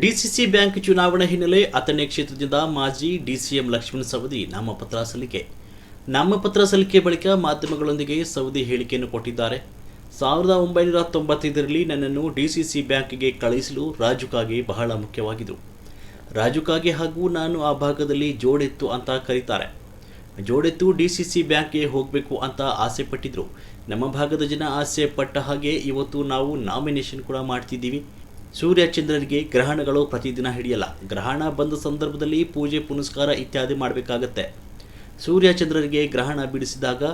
DCC bank ಚುನಾವಣೆ ಹಿನ್ನೆಲೆ ಅಥಣಿ ಕ್ಷೇತ್ರದಿಂದ ಮಾಜಿ ಡಿಸಿಎಂ ಲಕ್ಷ್ಮಣ ಸವದಿ ನಾಮಪತ್ರ ಸಲ್ಲಿಕೆ. ನಾಮಪತ್ರ ಸಲ್ಲಿಕೆ ಬಳಿಕ ಮಾಧ್ಯಮಗಳೊಂದಿಗೆ ಸವದಿ ಹೇಳಿಕೆಯನ್ನು ಕೊಟ್ಟಿದ್ದಾರೆ. ಸಾವಿರದ ಒಂಬೈನೂರ ತೊಂಬತ್ತೈದರಲ್ಲಿ ನನ್ನನ್ನು ಡಿಸಿಸಿ ಬ್ಯಾಂಕ್ಗೆ ಕಳುಹಿಸಲು ರಾಜು ಕಾಗೆ ಬಹಳ ಮುಖ್ಯವಾಗಿದ್ದು ರಾಜು ಕಾಗೆ ಹಾಗೂ ನಾನು ಆ ಭಾಗದಲ್ಲಿ ಜೋಡೆತ್ತು ಅಂತ ಕರೀತಾರೆ. ಜೋಡೆತ್ತು ಡಿಸಿಸಿ ಬ್ಯಾಂಕ್ಗೆ ಹೋಗಬೇಕು ಅಂತ ಆಸೆ ಪಟ್ಟಿದ್ರು. ನಮ್ಮ ಭಾಗದ ಜನ ಆಸೆ ಪಟ್ಟ ಹಾಗೆ ಇವತ್ತು ನಾವು ನಾಮಿನೇಷನ್ ಕೂಡ ಮಾಡ್ತಿದ್ದೀವಿ. ಸೂರ್ಯ ಚಂದ್ರರಿಗೆ ಗ್ರಹಣಗಳು ಪ್ರತಿದಿನ ಹಿಡಿಯಲ್ಲ. ಗ್ರಹಣ ಬಂದ ಸಂದರ್ಭದಲ್ಲಿ ಪೂಜೆ, ಪುನಸ್ಕಾರ ಇತ್ಯಾದಿ ಮಾಡಬೇಕಾಗತ್ತೆ. ಸೂರ್ಯ ಚಂದ್ರರಿಗೆ ಗ್ರಹಣ ಬಿಡಿಸಿದಾಗ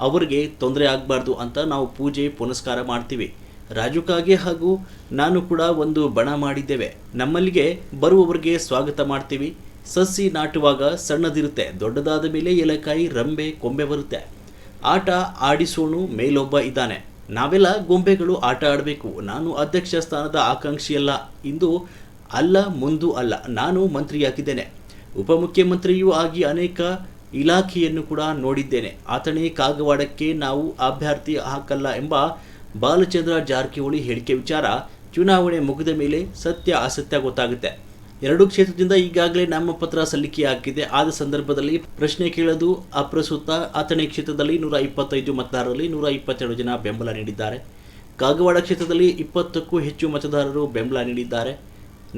ಅವರಿಗೆ ತೊಂದರೆ ಆಗಬಾರ್ದು ಅಂತ ನಾವು ಪೂಜೆ, ಪುನಸ್ಕಾರ ಮಾಡ್ತೀವಿ. ರಾಜುಕಾಗೆ ಹಾಗೂ ನಾನು ಕೂಡ ಒಂದು ಬಣ ಮಾಡಿದ್ದೇವೆ. ನಮ್ಮಲ್ಲಿಗೆ ಬರುವವರಿಗೆ ಸ್ವಾಗತ ಮಾಡ್ತೀವಿ. ಸಸಿ ನಾಟುವಾಗ ಸಣ್ಣದಿರುತ್ತೆ. ದೊಡ್ಡದಾದ ಮೇಲೆ ಎಲೆಕಾಯಿ ರಂಬೆ, ಕೊಂಬೆ ಬರುತ್ತೆ. ಆಟ ಆಡಿಸೋಣು ಮೇಲೊಬ್ಬ ಇದ್ದಾನೆ. ನಾವೆಲ್ಲ ಗೊಂಬೆಗಳು ಆಟ ಆಡಬೇಕು. ನಾನು ಅಧ್ಯಕ್ಷ ಸ್ಥಾನದ ಆಕಾಂಕ್ಷಿಯಲ್ಲ. ಇಂದು ಅಲ್ಲ, ಮುಂದು ಅಲ್ಲ. ನಾನು ಮಂತ್ರಿಯಾಗಿದ್ದೇನೆ. ಉಪಮುಖ್ಯಮಂತ್ರಿಯೂ ಆಗಿ ಅನೇಕ ಇಲಾಖೆಯನ್ನು ಕೂಡ ನೋಡಿದ್ದೇನೆ. ಆತನೇ ಕಾಗವಾಡಕ್ಕೆ ನಾವು ಅಭ್ಯರ್ಥಿ ಹಾಕಲ್ಲ ಎಂಬ ಬಾಲಚಂದ್ರ ಜಾರಕಿಹೊಳಿ ಹೇಳಿಕೆ ವಿಚಾರ ಚುನಾವಣೆ ಮುಗಿದ ಮೇಲೆ ಸತ್ಯ ಅಸತ್ಯ ಗೊತ್ತಾಗುತ್ತೆ. ಎರಡು ಕ್ಷೇತ್ರದಿಂದ ಈಗಾಗಲೇ ನಾಮಪತ್ರ ಸಲ್ಲಿಕೆ ಆಗಿದೆ ಆದ ಸಂದರ್ಭದಲ್ಲಿ ಪ್ರಶ್ನೆ ಕೇಳದು ಅಪ್ರಸ್ತುತ ಅಥಣಿ ಕ್ಷೇತ್ರದಲ್ಲಿ ನೂರ ಇಪ್ಪತ್ತೈದು ಮತದಾರರಲ್ಲಿ ನೂರ ಇಪ್ಪತ್ತೆರಡು ಜನ ಬೆಂಬಲ ನೀಡಿದ್ದಾರೆ. ಕಾಗವಾಡ ಕ್ಷೇತ್ರದಲ್ಲಿ ಇಪ್ಪತ್ತಕ್ಕೂ ಹೆಚ್ಚು ಮತದಾರರು ಬೆಂಬಲ ನೀಡಿದ್ದಾರೆ.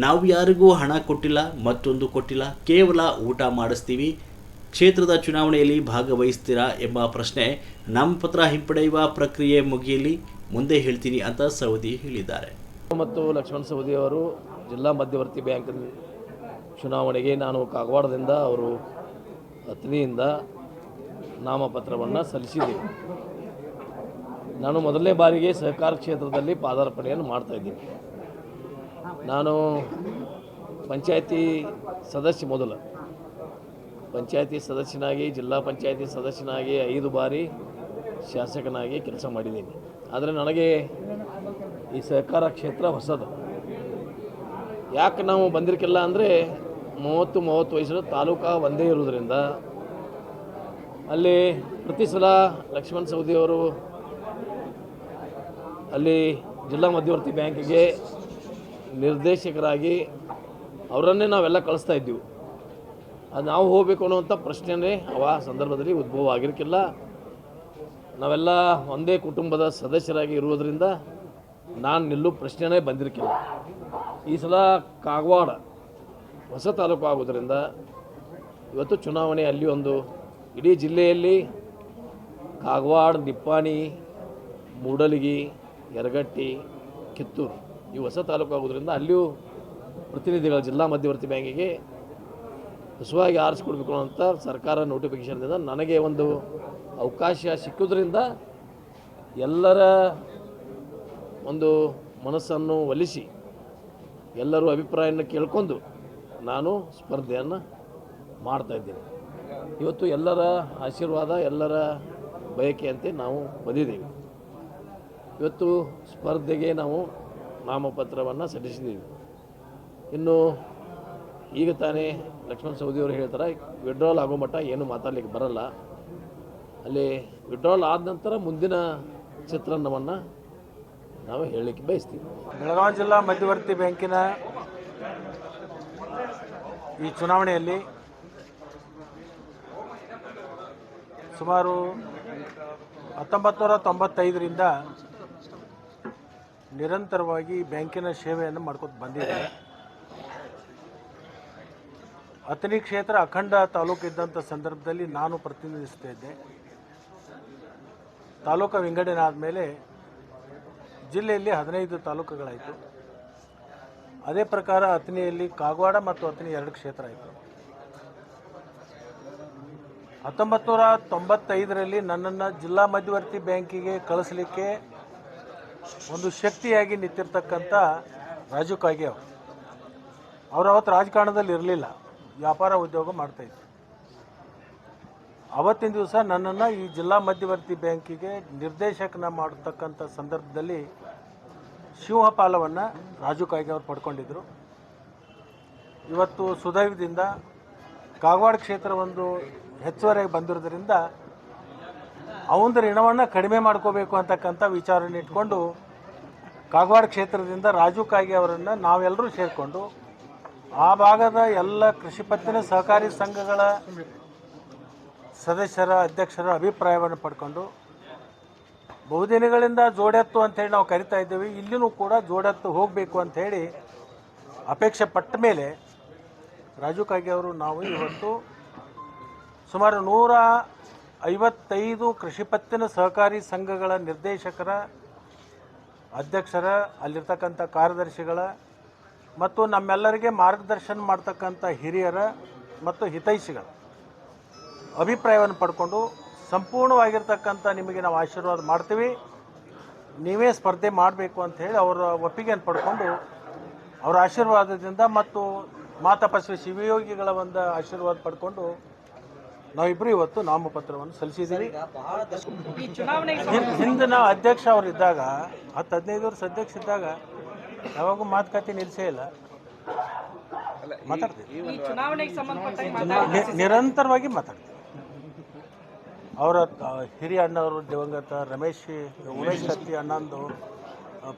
ನಾವು ಯಾರಿಗೂ ಹಣ ಕೊಟ್ಟಿಲ್ಲ, ಮತ್ತೊಂದು ಕೊಟ್ಟಿಲ್ಲ, ಕೇವಲ ಊಟ ಮಾಡಿಸ್ತೀವಿ. ಕ್ಷೇತ್ರದ ಚುನಾವಣೆಯಲ್ಲಿ ಭಾಗವಹಿಸ್ತೀರಾ ಎಂಬ ಪ್ರಶ್ನೆ ನಾಮಪತ್ರ ಹಿಂಪಡೆಯುವ ಪ್ರಕ್ರಿಯೆ ಮುಗಿಯಲಿ, ಮುಂದೆ ಹೇಳ್ತೀನಿ ಅಂತ ಸೌದಿ ಹೇಳಿದ್ದಾರೆ. ಮತ್ತು ಲಕ್ಷ್ಮಣ ಸವದಿ ಜಿಲ್ಲಾ ಮಧ್ಯವರ್ತಿ ಬ್ಯಾಂಕ್ ಚುನಾವಣೆಗೆ ನಾನು ಕಾಗವಾಡದಿಂದ ಅವರು ಪತ್ನಿಯಿಂದ ನಾಮಪತ್ರವನ್ನು ಸಲ್ಲಿಸಿದ್ದೀನಿ ನಾನು ಮೊದಲನೇ ಬಾರಿಗೆ ಸಹಕಾರ ಕ್ಷೇತ್ರದಲ್ಲಿ ಪಾದಾರ್ಪಣೆಯನ್ನು ಮಾಡ್ತಾ ಇದ್ದೀನಿ. ನಾನು ಪಂಚಾಯತಿ ಸದಸ್ಯ ಮೊದಲು. ಪಂಚಾಯತಿ ಸದಸ್ಯನಾಗಿ, ಜಿಲ್ಲಾ ಪಂಚಾಯತಿ ಸದಸ್ಯನಾಗಿ ಐದು ಬಾರಿ ಶಾಸಕನಾಗಿ ಕೆಲಸ ಮಾಡಿದ್ದೀನಿ. ಆದರೆ ನನಗೆ ಈ ಸಹಕಾರ ಕ್ಷೇತ್ರ ಹೊಸದು. ಯಾಕೆ ನಾವು ಬಂದಿರಕಿಲ್ಲ ಅಂದರೆ ಮೂವತ್ತು ಮೂವತ್ತು ವಯಸ್ಸು ತಾಲೂಕಾ ಒಂದೇ ಇರೋದ್ರಿಂದ ಅಲ್ಲಿ ಪ್ರತಿ ಸಲ ಲಕ್ಷ್ಮಣ್ ಸವದಿಯವರು ಅಲ್ಲಿ ಜಿಲ್ಲಾ ಮಧ್ಯವರ್ತಿ ಬ್ಯಾಂಕಿಗೆ ನಿರ್ದೇಶಕರಾಗಿ ಅವರನ್ನೇ ನಾವೆಲ್ಲ ಕಳಿಸ್ತಾ ಇದ್ದೀವಿ. ಅದು ನಾವು ಹೋಗಬೇಕು ಅನ್ನುವಂಥ ಪ್ರಶ್ನೆನೇ ಅವ ಸಂದರ್ಭದಲ್ಲಿ ಉದ್ಭವ ಆಗಿರಕ್ಕಿಲ್ಲ ನಾವೆಲ್ಲ ಒಂದೇ ಕುಟುಂಬದ ಸದಸ್ಯರಾಗಿ ಇರುವುದರಿಂದ ನಾನು ನಿಲ್ಲೋ ಪ್ರಶ್ನೆನೇ ಬಂದಿರಕ್ಕಿಲ್ಲ ಈ ಸಲ ಕಾಗವಾಡ ಹೊಸ ತಾಲೂಕು ಆಗೋದ್ರಿಂದ ಇವತ್ತು ಚುನಾವಣೆ ಅಲ್ಲಿ ಒಂದು ಇಡೀ ಜಿಲ್ಲೆಯಲ್ಲಿ ಕಾಗವಾಡ, ನಿಪ್ಪಾಣಿ, ಮೂಡಲಗಿ, ಯರಗಟ್ಟಿ, ಕಿತ್ತೂರು ಈ ಹೊಸ ತಾಲೂಕು ಆಗೋದ್ರಿಂದ ಅಲ್ಲಿಯೂ ಪ್ರತಿನಿಧಿಗಳ ಜಿಲ್ಲಾ ಮಧ್ಯವರ್ತಿ ಬ್ಯಾಂಕಿಗೆ ಹೊಸವಾಗಿ ಆರಿಸ್ಕೊಡ್ಬೇಕು ಅಂತ ಸರ್ಕಾರ ನೋಟಿಫಿಕೇಷನ್ದಿಂದ ನನಗೆ ಒಂದು ಅವಕಾಶ ಸಿಕ್ಕೋದ್ರಿಂದ ಎಲ್ಲರ ಒಂದು ಮನಸ್ಸನ್ನು ಒಲಿಸಿ ಎಲ್ಲರೂ ಅಭಿಪ್ರಾಯವನ್ನು ಕೇಳ್ಕೊಂಡು ನಾನು ಸ್ಪರ್ಧೆಯನ್ನು ಮಾಡ್ತಾಯಿದ್ದೀನಿ ಇವತ್ತು ಎಲ್ಲರ ಆಶೀರ್ವಾದ, ಎಲ್ಲರ ಬಯಕೆಯಂತೆ ನಾವು ಬಂದಿದ್ದೀವಿ. ಇವತ್ತು ಸ್ಪರ್ಧೆಗೆ ನಾವು ನಾಮಪತ್ರವನ್ನು ಸಲ್ಲಿಸಿದ್ದೀವಿ. ಇನ್ನು ಈಗ ತಾನೇ ಲಕ್ಷ್ಮಣ ಸವದಿಯವರು ಹೇಳ್ತಾರೆ ವಿಡ್ರಾಲ್ ಆಗೋ ಮಟ್ಟ ಏನು ಮಾತಾಡಲಿಕ್ಕೆ ಬರಲ್ಲ. ಅಲ್ಲಿ ವಿಡ್ರಾಲ್ ಆದ ನಂತರ ಮುಂದಿನ ಚಿತ್ರಣವನ್ನು ನಾವು ಹೇಳಲಿಕ್ಕೆ ಬಯಸ್ತೀವಿ. ಬೆಳಗಾವಿ ಜಿಲ್ಲಾ ಮಧ್ಯವರ್ತಿ ಬ್ಯಾಂಕಿನ ಈ ಚುನಾವಣೆಯಲ್ಲಿ ಸುಮಾರು ಹತ್ತೊಂಬತ್ತು ನೂರ ತೊಂಬತ್ತೈದರಿಂದ ನಿರಂತರವಾಗಿ ಬ್ಯಾಂಕಿನ ಸೇವೆಯನ್ನು ಮಾಡ್ಕೊತ ಬಂದಿದೆ. ಅಥಣಿ ಕ್ಷೇತ್ರ ಅಖಂಡ ತಾಲೂಕು ಇದ್ದಂಥ ಸಂದರ್ಭದಲ್ಲಿ ನಾನು ಪ್ರತಿನಿಧಿಸ್ತಾ ಇದ್ದೆ ತಾಲೂಕು ವಿಂಗಡಣೆ ಆದಮೇಲೆ ಜಿಲ್ಲೆಯಲ್ಲಿ ಹದಿನೈದು ತಾಲೂಕುಗಳಾಯಿತು. ಅದೇ ಪ್ರಕಾರ ಅಥಣಿಯಲ್ಲಿ ಕಾಗವಾಡ ಮತ್ತು ಅಥಣಿ ಎರಡು ಕ್ಷೇತ್ರ ಆಯಿತು. ಹತ್ತೊಂಬತ್ತು ನೂರ ತೊಂಬತ್ತೈದರಲ್ಲಿ ನನ್ನನ್ನು ಜಿಲ್ಲಾ ಮಧ್ಯವರ್ತಿ ಬ್ಯಾಂಕಿಗೆ ಕಳಿಸ್ಲಿಕ್ಕೆ ಒಂದು ಶಕ್ತಿಯಾಗಿ ನಿಂತಿರ್ತಕ್ಕಂಥ ರಾಜು ಕಾಗೆ ಅವರು. ಅವರು ಅವತ್ತು ರಾಜಕಾರಣದಲ್ಲಿ ಇರಲಿಲ್ಲ. ವ್ಯಾಪಾರ ಉದ್ಯೋಗ ಮಾಡ್ತಾಯಿದ್ರು ಅವತ್ತಿನ ದಿವಸ ನನ್ನನ್ನು ಈ ಜಿಲ್ಲಾ ಮಧ್ಯವರ್ತಿ ಬ್ಯಾಂಕಿಗೆ ನಿರ್ದೇಶಕನ ಮಾಡತಕ್ಕಂಥ ಸಂದರ್ಭದಲ್ಲಿ ಸಿಂಹಪಾಲವನ್ನು ರಾಜು ಕಾಯ್ಗೆ ಅವರು ಪಡ್ಕೊಂಡಿದ್ದರು ಇವತ್ತು ಸುದೈವದಿಂದ ಕಾಗವಾಡ ಕ್ಷೇತ್ರ ಒಂದು ಹೆಚ್ಚುವರಿಯಾಗಿ ಬಂದಿರೋದ್ರಿಂದ ಅವನ ಋಣವನ್ನು ಕಡಿಮೆ ಮಾಡ್ಕೋಬೇಕು ಅಂತಕ್ಕಂಥ ವಿಚಾರನ ಇಟ್ಕೊಂಡು ಕಾಗವಾಡ ಕ್ಷೇತ್ರದಿಂದ ರಾಜು ಕಾಯ್ಗೆ ಅವರನ್ನು ನಾವೆಲ್ಲರೂ ಸೇರಿಕೊಂಡು ಆ ಭಾಗದ ಎಲ್ಲ ಕೃಷಿ ಪತ್ತಿನ ಸಹಕಾರಿ ಸಂಘಗಳ ಸದಸ್ಯರ, ಅಧ್ಯಕ್ಷರ ಅಭಿಪ್ರಾಯವನ್ನು ಪಡ್ಕೊಂಡು ಬಹುದಿನಗಳಿಂದ ಜೋಡೆತ್ತು ಅಂತೇಳಿ ನಾವು ಕರಿತಾ ಇದ್ದೀವಿ. ಇಲ್ಲಿನೂ ಕೂಡ ಜೋಡೆತ್ತು ಹೋಗಬೇಕು ಅಂಥೇಳಿ ಅಪೇಕ್ಷೆ ಪಟ್ಟ ಮೇಲೆ ರಾಜು ಕಾಗೆ ಅವರು ನಾವು ಇವತ್ತು ಸುಮಾರು ನೂರ ಐವತ್ತೈದು ಕೃಷಿ ಪತ್ತಿನ ಸಹಕಾರಿ ಸಂಘಗಳ ನಿರ್ದೇಶಕರ, ಅಧ್ಯಕ್ಷರ, ಅಲ್ಲಿರ್ತಕ್ಕಂಥ ಕಾರ್ಯದರ್ಶಿಗಳ ಮತ್ತು ನಮ್ಮೆಲ್ಲರಿಗೆ ಮಾರ್ಗದರ್ಶನ ಮಾಡ್ತಕ್ಕಂಥ ಹಿರಿಯರ ಮತ್ತು ಹಿತೈಷಿಗಳ ಅಭಿಪ್ರಾಯವನ್ನು ಪಡ್ಕೊಂಡು ಸಂಪೂರ್ಣವಾಗಿರ್ತಕ್ಕಂಥ ನಿಮಗೆ ನಾವು ಆಶೀರ್ವಾದ ಮಾಡ್ತೀವಿ. ನೀವೇ ಸ್ಪರ್ಧೆ ಮಾಡಬೇಕು ಅಂತ ಹೇಳಿ ಅವರ ಒಪ್ಪಿಗೆಯನ್ನು ಪಡ್ಕೊಂಡು ಅವರ ಆಶೀರ್ವಾದದಿಂದ ಮತ್ತು ಮಾತಪಸ್ವಿ ಶಿವಯೋಗಿಗಳ ಒಂದು ಆಶೀರ್ವಾದ ಪಡ್ಕೊಂಡು ನಾವಿಬ್ಬರು ಇವತ್ತು ನಾಮಪತ್ರವನ್ನು ಸಲ್ಲಿಸಿದ್ದೀವಿ. ಈ ಚುನಾವಣೆಗೆ ಹಿಂ- ಹಿಂದೆ ನಾವು ಅಧ್ಯಕ್ಷ ಅವರಿದ್ದಾಗ ಇದ್ದಾಗ ಹತ್ತು ಹದಿನೈದು ವರ್ಷ ಅಧ್ಯಕ್ಷ ಇದ್ದಾಗ ಯಾವಾಗೂ ಮಾತುಕತೆ ನಿಲ್ಲಿಸೇ ಇಲ್ಲ. ಮಾತಾಡ್ತೀವಿ. ಈ ಚುನಾವಣೆಗೆ ಸಂಬಂಧಪಟ್ಟ ಮಾತಾಡಿ ನಿರಂತರವಾಗಿ ಮಾತಾಡ್ತೀವಿ. ಅವರ ಹಿರಿಯ ಅಣ್ಣವರು ದಿವಂಗತ ರಮೇಶ್, ಉಮೇಶ್ ಶಕ್ತಿ ಅಣ್ಣಂದು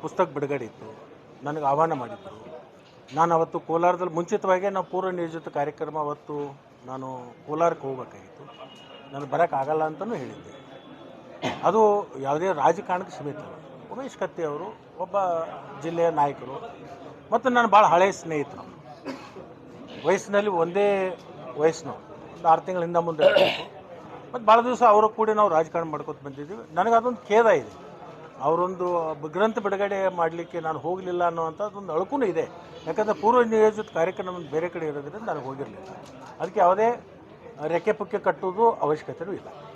ಪುಸ್ತಕ ಬಿಡುಗಡೆ ಇತ್ತು. ನನಗೆ ಆಹ್ವಾನ ಮಾಡಿದ್ದರು ನಾನು ಅವತ್ತು ಕೋಲಾರದಲ್ಲಿ ಮುಂಚಿತವಾಗಿ ನಾವು ಪೂರ್ವ ನಿಯೋಜಿತ ಕಾರ್ಯಕ್ರಮ ಅವತ್ತು ನಾನು ಕೋಲಾರಕ್ಕೆ ಹೋಗ್ಬೇಕಾಗಿತ್ತು. ನಾನು ಬರೋಕ್ಕಾಗಲ್ಲ ಅಂತಲೂ ಹೇಳಿದ್ದೆ. ಅದು ಯಾವುದೇ ರಾಜಕಾರಣಕ್ಕೆ ಸೀಮಿತ. ಉಮೇಶ್ ಕತ್ತಿ ಅವರು ಒಬ್ಬ ಜಿಲ್ಲೆಯ ನಾಯಕರು ಮತ್ತು ನಾನು ಭಾಳ ಹಳೆಯ ಸ್ನೇಹಿತರು. ವಯಸ್ಸಿನಲ್ಲಿ ಒಂದೇ ವಯಸ್ಸಿನವ್ರು. ಒಂದು ಆರು ತಿಂಗಳಿಂದ ಮುಂದೆ ಮತ್ತು ಭಾಳ ದಿವಸ ಅವರ ಕೂಡ ನಾವು ರಾಜಕಾರಣ ಮಾಡ್ಕೊತ ಬಂದಿದ್ದೀವಿ. ನನಗೆ ಅದೊಂದು ಖೇದ ಇದೆ. ಅವರೊಂದು ಗ್ರಂಥ ಬಿಡುಗಡೆ ಮಾಡಲಿಕ್ಕೆ ನಾನು ಹೋಗಲಿಲ್ಲ ಅನ್ನೋವಂಥದ್ದೊಂದು ಅಳುಕೂ ಇದೆ. ಯಾಕಂದರೆ ಪೂರ್ವ ನಿಯೋಜಿತ ಕಾರ್ಯಕ್ರಮ ಬೇರೆ ಕಡೆ ಇರೋದ್ರಿಂದ ನನಗೆ ಹೋಗಿರಲಿಲ್ಲ. ಅದಕ್ಕೆ ಯಾವುದೇ ರೆಕ್ಕೆ ಪುಕ್ಕೆ ಕಟ್ಟುವುದು ಅವಶ್ಯಕತೆಯೂ ಇಲ್ಲ.